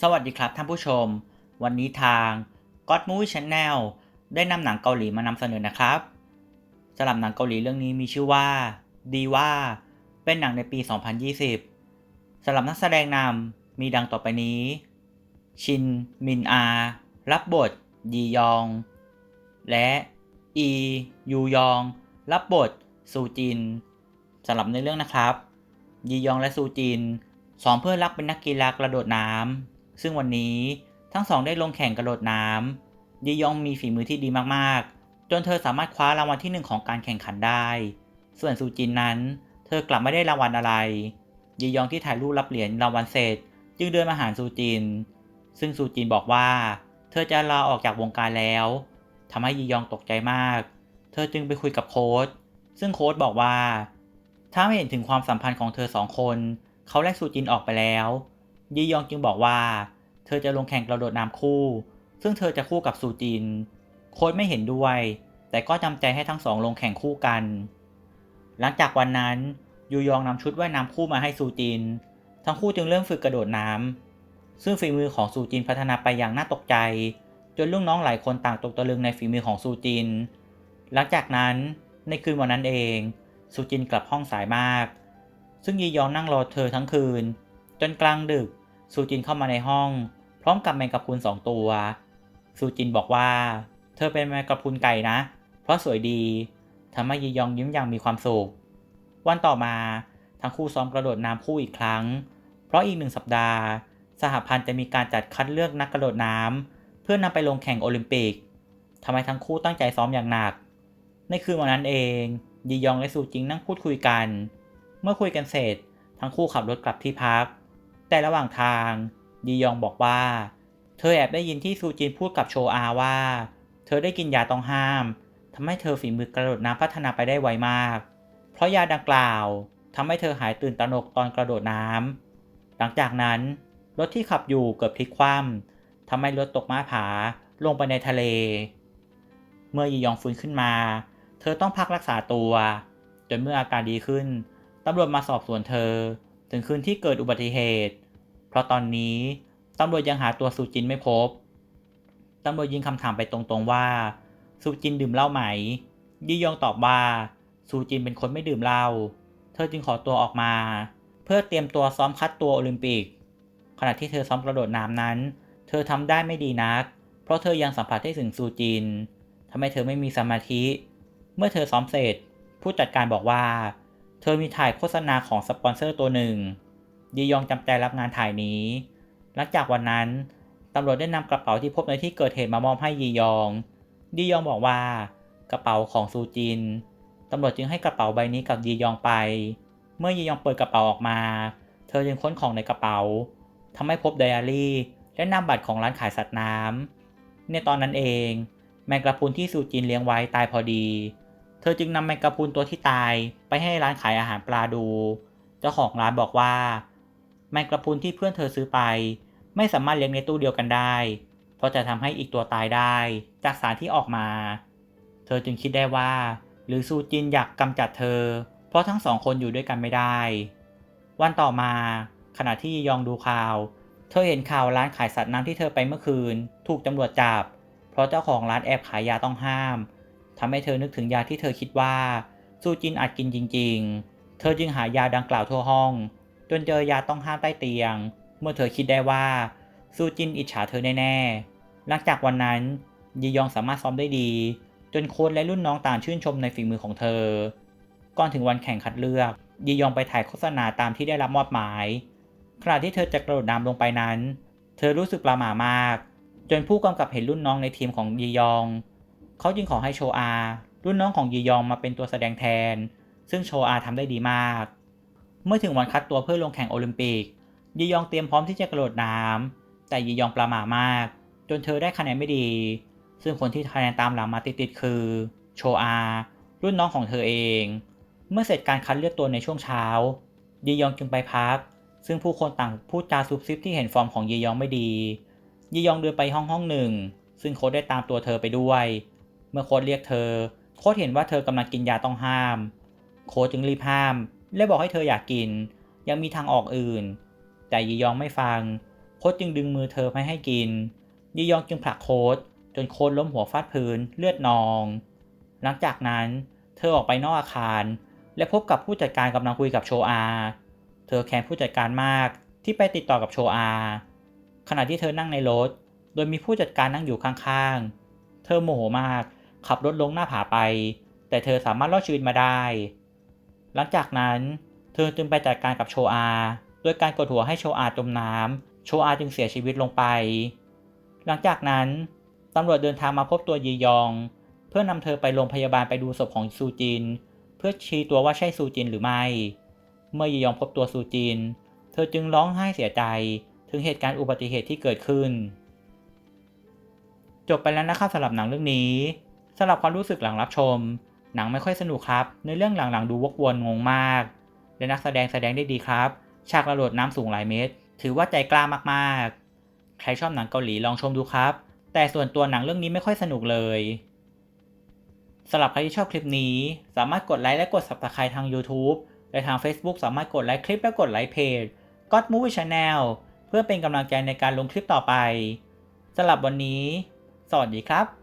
สวัสดีครับท่านผู้ชม วันนี้ทาง God Movie Channel ได้นำหนังเกาหลีมานำเสนอนะครับสำหรับหนังเกาหลีเรื่องนี้มีชื่อว่าดีว่าเป็นหนังในปี 2020สำหรับนักแสดงนำมีดังต่อไปนี้ ชิน มินอา รับบท ยียอง และอี ยูยอง รับบท ซูจินสำหรับในเรื่องนะครับ ยียองและซูจินสองเพื่อนรักเป็นนักกีฬากระโดดน้ำ ซึ่งวันนี้ทั้งสองได้ลงแข่งกระโดดน้ำยียองมีฝีมือที่ดีมากๆ จนเธอสามารถคว้ารางวัลที่หนึ่งของการแข่งขันได้ ส่วนซูจินนั้น เธอกลับไม่ได้รางวัลอะไรยียองที่ถ่ายรูปรับเหรียญรางวัลเสร็จ จึงเดินมาหาซูจิน ซึ่งซูจินบอกว่า เธอจะลาออกจากวงการแล้วทำให้ยียองตกใจมาก เธอจึงไปคุยกับโค้ชซึ่งโค้ชบอกว่า ถ้าไม่เห็นถึงความสัมพันธ์ของเธอสองคน เขาไล่ซูจินออกไปแล้ว ยียองจึงบอกว่า เธอจะลงแข่งกระโดดน้ำคู่ ซึ่งเธอจะคู่กับซูจิน โค้ชไม่เห็นด้วย แต่ก็จำใจให้ทั้งสองลงแข่งคู่กัน หลังจากวันนั้นยูยองนำชุดว่ายน้ำคู่มาให้ซูจิน ทั้งคู่จึงเริ่มฝึกกระโดดน้ำซึ่งฝีมือของซูจินพัฒนาไปอย่างน่าตกใจ จนลูกน้องหลายคนต่างตกตะลึงในฝีมือของซูจิน หลังจากนั้นในคืนวันนั้นเอง ซูจินกลับห้องสายมาก ซึ่งยียองนั่งรอเธอทั้งคืน จนกลางดึก ซูจินเข้ามาในห้อง พร้อมกับแมงกะพรุนสองตัว ซูจินบอกว่า เธอเป็นแมงกะพรุนไก่นะ เพราะสวยดีทำให้ยียองยิ้มอย่างมีความสุข วันต่อมาทั้งคู่ซ้อมกระโดดน้ำคู่อีกครั้ง เพราะอีกหนึ่งสัปดาห์ สหพันธ์จะมีการจัดคัดเลือกนักกระโดดน้ำเพื่อนำไปลงแข่งโอลิมปิกทำให้ทั้งคู่ตั้งใจซ้อมอย่างหนัก ในคืนวันนั้นเองยียองและซูจิงนั่งพูดคุยกัน เมื่อคุยกันเสร็จ ทั้งคู่ขับรถกลับที่พัก แต่ระหว่างทางยียองบอกว่า เธอแอบได้ยินที่ซูจินพูดกับโชอาว่า เธอได้กินยาต้องห้ามทำให้เธอฝีมือกระโดดน้ำพัฒนาไปได้ไวมาก เพราะยาดังกล่าวทำให้เธอหายตื่นตระหนกตอนกระโดดน้ำหลังจากนั้นรถที่ขับอยู่เกิดพลิกคว่ำทำให้รถตกม้าผาลงไปในทะเล เมื่อยียองฟื้นขึ้นมา เธอต้องพักรักษาตัว จนเมื่ออาการดีขึ้นตำรวจมาสอบสวนเธอ ถึงคืนที่เกิดอุบัติเหตุ เพราะตอนนี้ตำรวจยังหาตัวสุจินไม่พบ ตำรวจยิงคำถามไปตรงๆว่าสุจินดื่มเหล้าไหม ยี่ยองตอบว่าสุจินเป็นคนไม่ดื่มเหล้า เธอจึงขอตัวออกมา เพื่อเตรียมตัวซ้อมคัดตัวโอลิมปิก ขณะที่เธอซ้อมกระโดดน้ำนั้น เธอทำได้ไม่ดีนัก เพราะเธอยังสัมผัสได้ถึงซูจินทำให้เธอไม่มีสมาธิ เมื่อเธอซ้อมเสร็จ ผู้จัดการบอกว่า เธอมีถ่ายโฆษณาของสปอนเซอร์ตัวหนึ่ง ยียองจำใจรับงานถ่ายนี้ หลังจากวันนั้นตำรวจได้นำกระเป๋าที่พบในที่เกิดเหตุมามอบให้ยียอง ยียองบอกว่ากระเป๋าของซูจินตำรวจจึงให้กระเป๋าใบนี้กับยียองไป เมื่อยียองเปิดกระเป๋าออกมา เธอจึงค้นของในกระเป๋าทำให้พบไดอารี่และนามบัตรของร้านขายสัตว์น้ำในตอนนั้นเอง แมงกะพรุนที่ซูจินเลี้ยงไว้ตายพอดี เธอจึงนำแมงกะพรุนตัวที่ตายไปให้ร้านขายอาหารปลาดู เจ้าของร้านบอกว่า แมงกะพุนที่เพื่อนเธอซื้อไป ไม่สามารถเลี้ยงในตู้เดียวกันได้ เพราะจะทำให้อีกตัวตายได้ จากสารที่ออกมา เธอจึงคิดได้ว่า หรือซูจินอยากกำจัดเธอ เพราะทั้งสองคนอยู่ด้วยกันไม่ได้ วันต่อมา ขณะที่ยองดูข่าว เธอเห็นข่าวร้านขายสัตว์น้ำที่เธอไปเมื่อคืน ถูกตำรวจจับ เพราะเจ้าของร้านแอบขายยาต้องห้ามทำให้เธอนึกถึงยาที่เธอคิดว่าซูจินอาจกินจริง ๆ เธอจึงหายาดังกล่าวทั่วห้อง จนเจอยาต้องห้ามใต้เตียง เมื่อเธอคิดได้ว่าซูจินอิจฉาเธอแน่ๆ หลังจากวันนั้นยียองสามารถซ้อมได้ดี จนโค้ชและรุ่นน้องต่างชื่นชมในฝีมือของเธอ ก่อนถึงวันแข่งคัดเลือกยียองไปถ่ายโฆษณาตามที่ได้รับมอบหมาย ขณะที่เธอจะกระโดดน้ำลงไปนั้น เธอรู้สึกประหม่ามาก จนผู้กำกับเห็นรุ่นน้องในทีมของยียอง เขาจึงขอให้โชอา รุ่นน้องของยียองมาเป็นตัวแสดงแทน ซึ่งโชอาทำได้ดีมาก เมื่อถึงวันคัดตัวเพื่อลงแข่งโอลิมปิกยียองเตรียมพร้อมที่จะกระโดดน้ำแต่ยียองประหม่ามาก จนเธอได้คะแนนไม่ดี ซึ่งคนที่คะแนนตามหลังมาติดๆคือ โชอา รุ่นน้องของเธอเอง เมื่อเสร็จการคัดเลือกตัวในช่วงเช้ายียองจึงไปพัก ซึ่งผู้คนต่างพูดจาซุบซิบที่เห็นฟอร์มของยียองไม่ดียียองเดินไปห้องห้องหนึ่ง ซึ่งโค้ดได้ตามตัวเธอไปด้วย เมื่อโค้ดเรียกเธอ โค้ดเห็นว่าเธอกำลังกินยาต้องห้าม โค้ดจึงรีบห้าม และบอกให้เธออยากกิน ยังมีทางออกอื่น แต่ยียองไม่ฟัง โค้ดจึงดึงมือเธอไม่ให้กิน ยียองจึงผลักโค้ดจนโคดล้มหัวฟาดพื้นเลือดนอง หลังจากนั้นเธอออกไปนอกอาคาร และพบกับผู้จัดการกำลังคุยกับโชอา เธอแค้นผู้จัดการมากที่ไปติดต่อกับโชอา ขณะที่เธอนั่งในรถ โดยมีผู้จัดการนั่งอยู่ข้างๆ เธอโมโหมากขับรถลงหน้าผาไป แต่เธอสามารถรอดชีวิตมาได้ หลังจากนั้น เธอจึงไปจัดการกับโชอาโดยการกดหัวให้โชอาจมน้ำโชอาจึงเสียชีวิตลงไป หลังจากนั้นตำรวจเดินทางมาพบตัวยียอง เพื่อนำเธอไปโรงพยาบาลไปดูศพของซูจิน เพื่อชี้ตัวว่าใช่ซูจินหรือไม่ เมื่อยียองพบตัวซูจิน เธอจึงร้องไห้เสียใจ ถึงเหตุการณ์อุบัติเหตุที่เกิดขึ้น จบไปแล้วนะครับสำหรับหนังเรื่องนี้สำหรับความรู้สึกหลังรับชม หนังไม่ค่อยสนุกครับในเรื่องหลังๆดูวกวนงงมาก และนักแสดงแสดงได้ดีครับ ฉากระโดดน้ำสูงหลายเมตร ถือว่าใจกล้ามากๆ ใครชอบหนังเกาหลีลองชมดูครับ แต่ส่วนตัวหนังเรื่องนี้ไม่ค่อยสนุกเลยสำหรับใครที่ชอบคลิปนี้ สามารถกดไลค์และกด subscribe ทาง YouTube และทาง Facebook สามารถกดไลค์คลิปและกดไลค์เพจ God Movie Channel เพื่อเป็นกำลังใจในการลงคลิปต่อไปสำหรับวันนี้ สวัสดีครับ